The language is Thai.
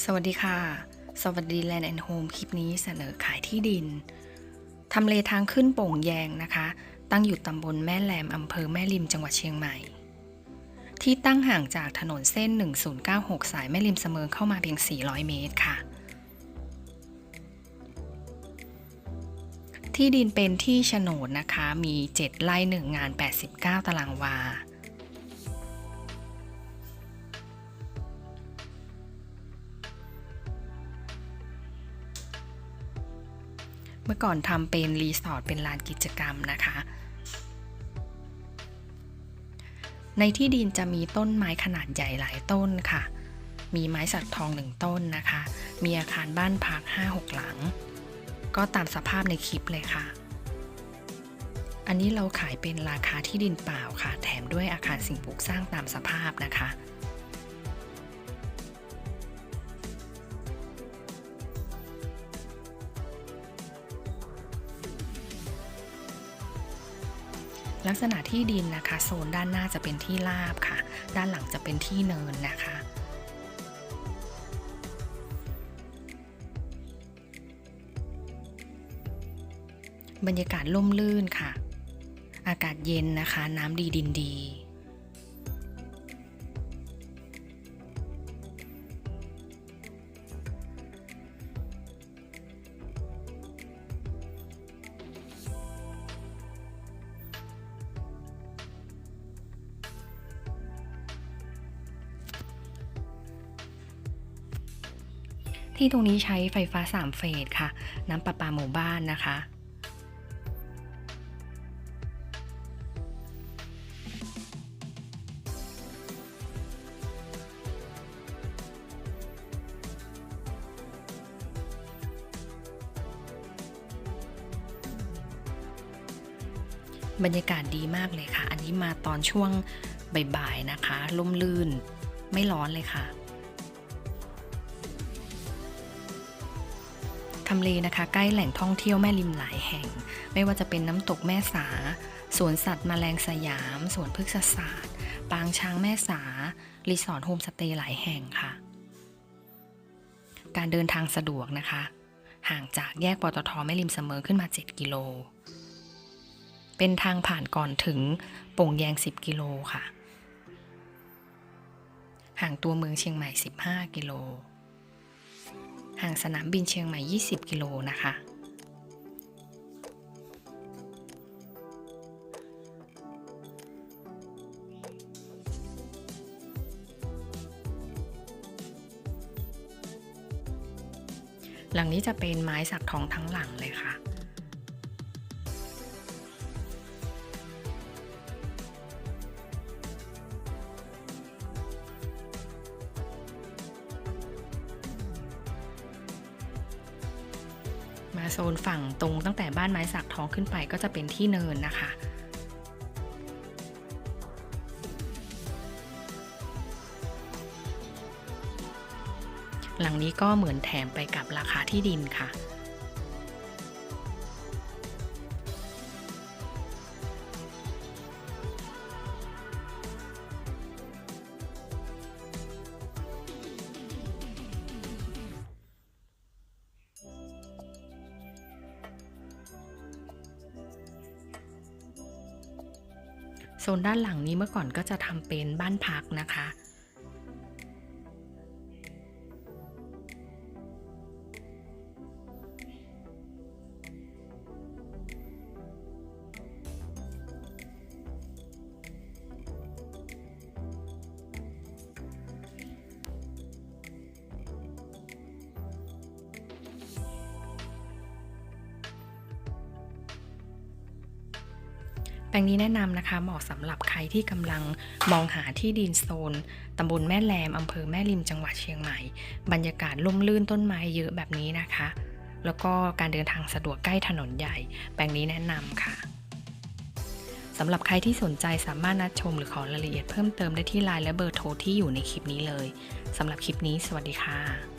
สวัสดีค่ะ สวัสดีแลนด์แอนด์โฮมคลิปนี้เสนอขายที่ดิน ทำเลทางขึ้นโป่งแยงนะคะ ตั้งอยู่ตำบลแม่แหลมอำเภอแม่ริมจังหวัดเชียงใหม่ ที่ตั้งห่างจากถนนเส้น 1096 สายแม่ริมเสมิงเข้ามาเพียง 400 เมตรค่ะ ที่ดินเป็นที่โฉนดนะคะ มี 7 ไร่1งาน 89 ตารางวา เมื่อก่อนทำเป็นรีสอร์ทเป็นลานกิจกรรมนะคะ ในที่ดินจะมีต้นไม้ขนาดใหญ่หลายต้นค่ะ มีไม้สักทองหนึ่งต้นนะคะ มีอาคารบ้านพัก 5-6 หลัง ก็ตามสภาพในคลิปเลยค่ะ อันนี้เราขายเป็นราคาที่ดินเปล่าค่ะ แถมด้วยอาคารสิ่งปลูกสร้างตามสภาพนะคะ ลักษณะที่ดินนะคะ โซนด้านหน้าจะเป็นที่ราบค่ะ ด้านหลังจะเป็นที่เนินนะคะบรรยากาศร่มรื่นค่ะ อากาศเย็นนะคะ น้ำดีดินดี ที่ตรงนี้ใช้ไฟฟ้า 3 เฟสค่ะ น้ำประปาหมู่บ้านนะคะ บรรยากาศดีมากเลยค่ะ อันนี้มาตอนช่วงบ่ายๆนะคะ ล่มลื่น ไม่ร้อนเลยค่ะ ทำเลนะคะ ใกล้แหล่งท่องเที่ยวแม่ริมหลายแห่ง ไม่ว่าจะเป็นน้ำตกแม่สา สวนสัตว์มแมลงสยาม สวนพฤกษศาสตร์ ปางช้างแม่สา รีสอร์ทโฮมสเตย์หลายแห่งค่ะ การเดินทางสะดวกนะคะ ห่างจากแยกปตทแม่ริมเสมอขึ้นมา 7 กิโล เป็นทางผ่านก่อนถึงโป่งแยง 10 กิโลค่ะ ห่างตัวเมืองเชียงใหม่ 15 กิโล ห่างสนามบินเชียงใหม่ 20 กิโลนะคะ หลังนี้จะเป็นไม้สักทองทั้งหลังเลยค่ะ มาโซนฝั่งตรงตั้งแต่บ้านไม้สักทองขึ้นไปก็จะเป็นที่เนินนะคะ หลังนี้ก็เหมือนแถมไปกับราคาที่ดินค่ะ โซนด้านหลังนี้เมื่อก่อนก็จะทำเป็นบ้านพักนะคะ แปลงนี้แนะนำนะคะเหมาะสำหรับใครที่กำลังมองหาที่ดินโซนตำบลแม่แรมอำเภอแม่ริมจังหวัดเชียงใหม่ บรรยากาศร่มรื่นต้นไม้เยอะแบบนี้นะคะ แล้วก็การเดินทางสะดวกใกล้ถนนใหญ่ แปลงนี้แนะนำค่ะสำหรับใครที่สนใจสามารถนัดชมหรือขอรายละเอียดเพิ่มเติมได้ที่ไลน์และเบอร์โทรที่อยู่ในคลิปนี้เลยสำหรับคลิปนี้ สวัสดีค่ะ